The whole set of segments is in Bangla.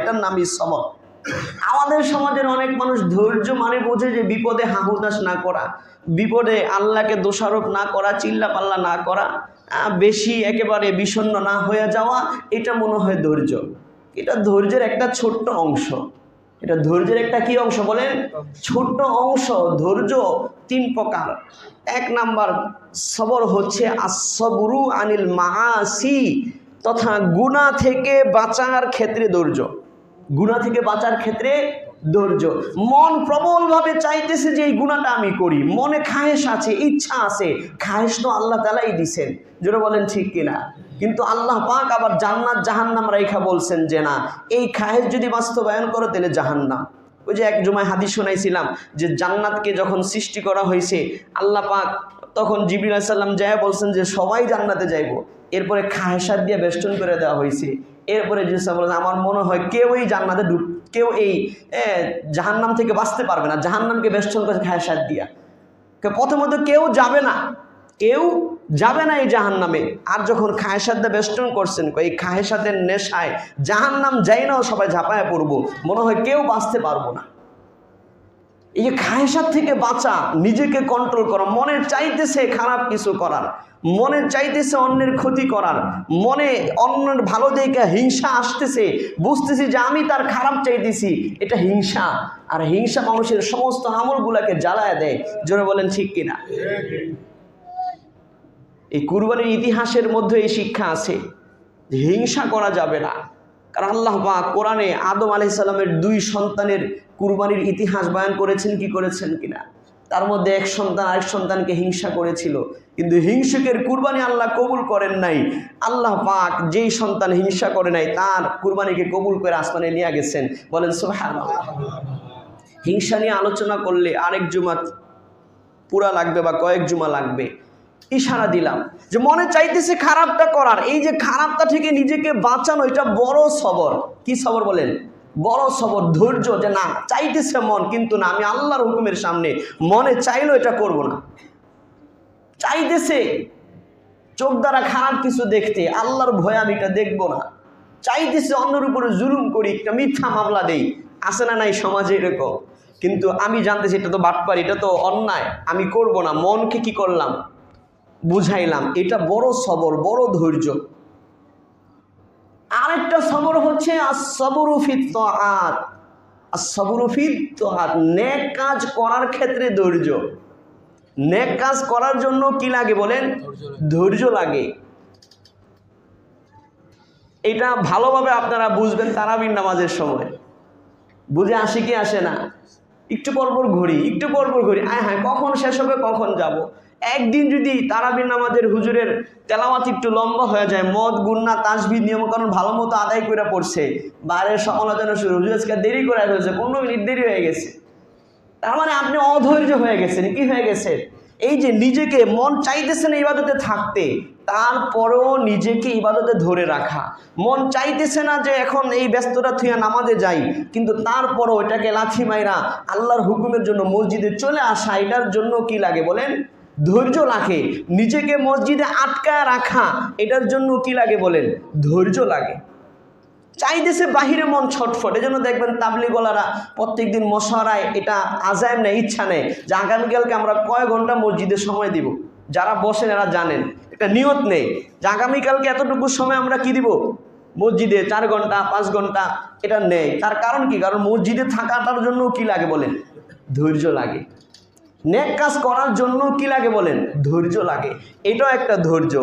এটার নামই সবর। আমাদের সমাজের অনেক মানুষ ধৈর্য মানে বোঝে যে বিপদে হাহুদাস না করা, বিপদে আল্লাহকে দোষারোপ না করা চিল্লা পাল্লা না করা বেশি একেবারে বিষণ্ণ না হয়ে যাওয়া, এটা মনে হয় ধৈর্য। এটা ধৈর্যের একটা ছোট্ট অংশ। এটা ধৈর্যের একটা কি অংশ বলেন? ছোট্ট অংশ, ধৈর্য তিন প্রকার। এক নাম্বার সবর হচ্ছে আসবরু আনিল মাসি তথা গুণা থেকে বাঁচার ক্ষেত্রে ধৈর্য। গুণা থেকে বাঁচার ক্ষেত্রে ধৈর্য। মন প্রবলভাবে চাইতেছে যে এই গুণাটা আমি করি। মনে খায়েশ আছে, ইচ্ছা আছে। খায়েশ তো আল্লাহ তালাই দিছেন। যেটা বলেন ঠিক কিনা? কিন্তু আল্লাহ পাক আবার জান্নাত জাহান্নাম রেখা বলছেন যে না, এই খায়েশ যদি বাস্তবায়ন করো তাহলে জাহান্নাম। ওই যে এক জুমায় হাদিস শোনাইছিলাম যে জান্নাতকে যখন সৃষ্টি করা হয়েছে আল্লাহ পাক তখন জিবির সাল্লাম যায় বলছেন যে সবাই জান্নাতে যাইবো। এরপরে খাহেসার দিয়ে বেষ্টন করে দেওয়া হয়েছে। এরপরে জিনিসটা বলেছে আমার মনে হয় কেউই জান্নাতে ঢুক কেউ এই জাহান্নাম থেকে বাঁচতে পারবে না। জাহান্নামকে বেষ্টন করে খাহেসার দিয়া। প্রথমত কেউ যাবে না। কেউ যাবে না এই জাহান্নামে। আর যখন খায়েসাদে বেষ্টন করছেন এই খায়েসাদের নেশায় জাহান্নাম যাই না, সবাই ঝাঁপায় পড়ব। মনে হয় কেউ বাঁচতে পারব না। এই যে খায়েসার থেকে বাঁচা, নিজেকে কন্ট্রোল করা মনে চাইতেছে খারাপ কিছু করার। মনে চাইতেছে অন্যের ক্ষতি করার, মনে অন্যের ভালো দিকে হিংসা আসতেছে, বুঝতেছি যে আমি তার খারাপ চাইতেছি, এটা হিংসা। আর হিংসা মানুষের সমস্ত আমলগুলাকে জ্বালায় দেয়। জোরে বলেন, ঠিক কিনা? এই কুরবানির ইতিহাসের মধ্যে এই শিক্ষা আছে যে হিংসা করা যাবে না। কারণ আল্লাহ বা কোরআনে আদম আলাইসাল্লামের দুই সন্তানের কুরবানির ইতিহাস বয়ান করেছেন, কি করেছেন কিনা? তার মধ্যে এক সন্তান, আরেক সন্তানকে হিংসা করেছিল। কিন্তু হিংসুকের কুরবানি আল্লাহ কবুল করেন নাই। আল্লাহ পাক যেই সন্তান হিংসা করে নাই, তার কুরবানিকে কবুল করে আসমানে নিয়ে গেছেন। বলেন, সুবহানাল্লাহ। হিংসা নিয়ে আলোচনা করলে আরেক জুমা পুরা লাগবে বা কয়েক জুমা লাগবে। ইশারা দিলাম যে মনে চাইতেছে খারাপটা করার। এই যে খারাপটা থেকে নিজেকে বাঁচানো, এটা বড় সবর। কি সবর বলেন? বড় সবর, ধৈর্য যে না, চাইতেছে মন, কিন্তু না, আমি আল্লাহর হুকুমের সামনে মনে চাইলেও এটা করব না। চাইতেছে। চোখ দ্বারা খারাপ কিছু দেখতে, আল্লাহর ভয় আমি এটা দেখব না। চাইতেছে অন্যের উপরে জুলুম করি, একটা মিথ্যা মামলা দেই। আসে না নাই সমাজে এরকম? কিন্তু আমি জানতেছি, এটা তো বাটপার, এটা তো অন্যায়। আমি করব না, মনকে কি করলাম? বুঝাইলাম, এটা বড় সবর, বড় ধৈর্য। আরেকটা সবর হচ্ছে সবরুফিত আত সবরুফিত আত নেক কাজ করার ক্ষেত্রে ধৈর্য। নেক কাজ করার জন্য কি লাগে বলেন? ধৈর্য লাগে। এটা ভালোভাবে আপনারা বুঝবেন তারাবির নামাজের সময়। বুঝে আসে কি আসে না? একটু পরপর ঘুরি, একটু পরপর ঘুরি। হ্যাঁ হ্যাঁ কখন শেষ হবে, কখন যাব। একদিন যদি তারাবির নামাজের হুজুরের তেলাওয়াত একটু লম্বা হয়ে যায়, মদ, গুন্না তাসবি নিয়মকানুন ভালো মতো আদায় করে পড়ছে বাইরের সমালোচনা শুরু হুজুর আজকে দেরি করে ফেলছে পনেরো মিনিট দেরি হয়ে গেছে। তার মানে আপনি অধৈর্য হয়ে গেছেন, কি হয়ে গেছে? এই যে নিজেকে মন চাইতেছেন ইবাদতে থাকতে, তারপরেও নিজেকে ইবাদতে ধরে রাখা। মন চাইতেছে না যে এখন এই ব্যস্ততা থুয়া নামাজে যাই, কিন্তু তারপরও এটাকে লাথি মাইরা আল্লাহর হুকুমের জন্য মসজিদে চলে আসা, এটার জন্য কি লাগে বলেন? ধৈর্য লাগে নিজেকে মসজিদে আটকায় রাখা, এটার জন্য কি লাগে বলেন? ধৈর্য লাগে। চাইতেছে বাহিরে মন ছটফট। এজন্য দেখবেন তাবলিগলারা প্রত্যেক দিন মশারায় এটা আজায় নেই ইচ্ছা নেই যে আগামীকালকে আমরা কয় ঘণ্টা মসজিদে সময় দিব? যারা বসেন এরা জানেন একটা নিয়ত নেই। যে আগামীকালকে এতটুকু সময় আমরা কি দিব? মসজিদে চার ঘণ্টা, পাঁচ ঘণ্টা, এটা নেই। তার কারণ কি? কারণ মসজিদে থাকাটার জন্য কি লাগে বলেন? ধৈর্য লাগে। নেক কাজ করার জন্য কি লাগে বলেন? ধৈর্য লাগে। এটাও একটা ধৈর্য।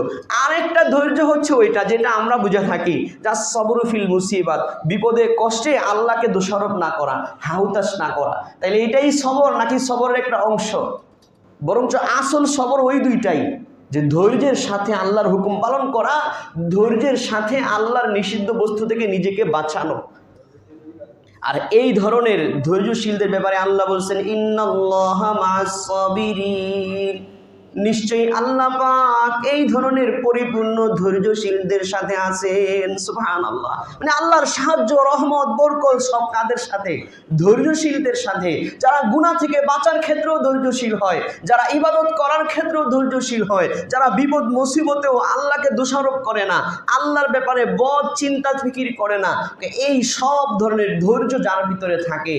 আরেকটা ধৈর্য হচ্ছে ওইটা যেটা আমরা বুঝে থাকি, যা সবরুফিল মুসিবাত, বিপদে কষ্টে আল্লাহকে দোষারোপ না করা হাউতাস না করা। তাইলে এটাই সবর নাকি সবরের একটা অংশ? বরঞ্চ আসল সবর ওই দুইটাই, যে ধৈর্যের সাথে আল্লাহর হুকুম পালন করা, ধৈর্যের সাথে আল্লাহর নিষিদ্ধ বস্তু থেকে নিজেকে বাঁচানো। আর এই ধরনের ধৈর্যশীলদের ব্যাপারে আল্লাহ বলছেন ইন্নাল্লাহা মা'আস সাবিরিন। নিশ্চয়ই আল্লাহ পাক এই ধরনের পরিপূর্ণ ধৈর্যশীলদের সাথে আছেন। সুবহানাল্লাহ। মানে আল্লাহর সাহায্য, রহমত, বরকত সব কাদের সাথে, ধৈর্যশীলদের সাথে। যারা গুনাহ থেকে বাঁচার ক্ষেত্রেও ধৈর্যশীল হয়, যারা ইবাদত করার ক্ষেত্রেও ধৈর্যশীল হয়, যারা বিপদ, মুসিবতেও আল্লাহকে দোষারোপ করে না, আল্লাহর ব্যাপারে বদ, চিন্তা, ফিকির করে না, এই সব ধরনের ধৈর্য যার ভিতরে থাকে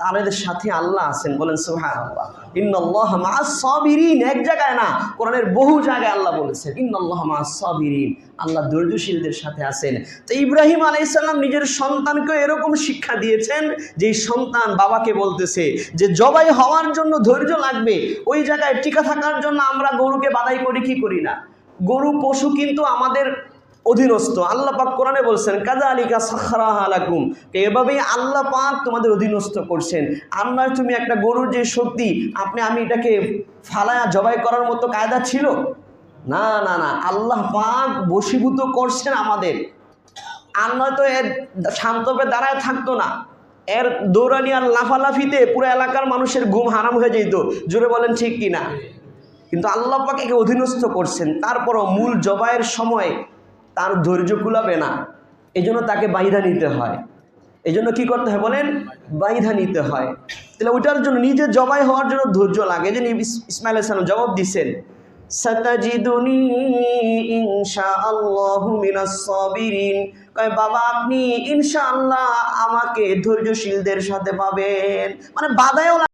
তাদের সাথে আল্লাহ আছেন, বলেন সুবহানাল্লাহ। ইন্নাল্লাহ মা'আস সাবিরিন। এক জায়গায় না, কোরআনের বহু জায়গায় আল্লাহ বলেছেন, ইন্নাল্লাহ মা'আস সাবিরিন। আল্লাহ ধৈর্যশীলদের সাথে আছেন। তো ইব্রাহিম আলাইসাল্লাম নিজের সন্তানকে এরকম শিক্ষা দিয়েছেন যে সন্তান বাবাকে বলতেছে যে, জবাই হওয়ার জন্য ধৈর্য লাগবে। ওই জায়গায় টিকা থাকার জন্য আমরা গরুকে বাদাই করি, কি করি না? গরু, পশু কিন্তু আমাদের অধীনস্থ। আল্লাহ পাক কোরআনে বলছেন কাজা আলিকা সাখরা আলাকুম এভাবেই আল্লাহ পাক তোমাদের অধীনস্থ করছেন। নয় তুমি একটা গরুর যে শক্তি, আপনি, আমি এটাকে ফালায়া জবাই করার মতো কায়দা ছিল? না না না। আল্লাহ পাক বশীভূত করছেন আমাদের। আর নয়তো এর শান্তবে দাঁড়ায় থাকতো না। এর দৌড়ানি আর লাফালাফিতে পুরো এলাকার মানুষের ঘুম হারাম হয়ে যেত। জোরে বলেন ঠিক কি না কিন্তু আল্লাহ পাক একে অধীনস্থ করছেন। তারপরও মূল জবাইয়ের সময় তার ধৈর্য কুলাবে না। এই জন্য তাকে বাইধা নিতে হয়। এই জন্য কী করতে হয় বলেন? বাইধা নিতে হয়। তাহলে ওইটার জন্য নিজে জবাই হওয়ার জন্য ধৈর্য লাগে। যে ইসমাইল ইসলাম জবাব দিছেন আমাকে ধৈর্যশীলদের সাথে পাবেন। মানে বাধায়ও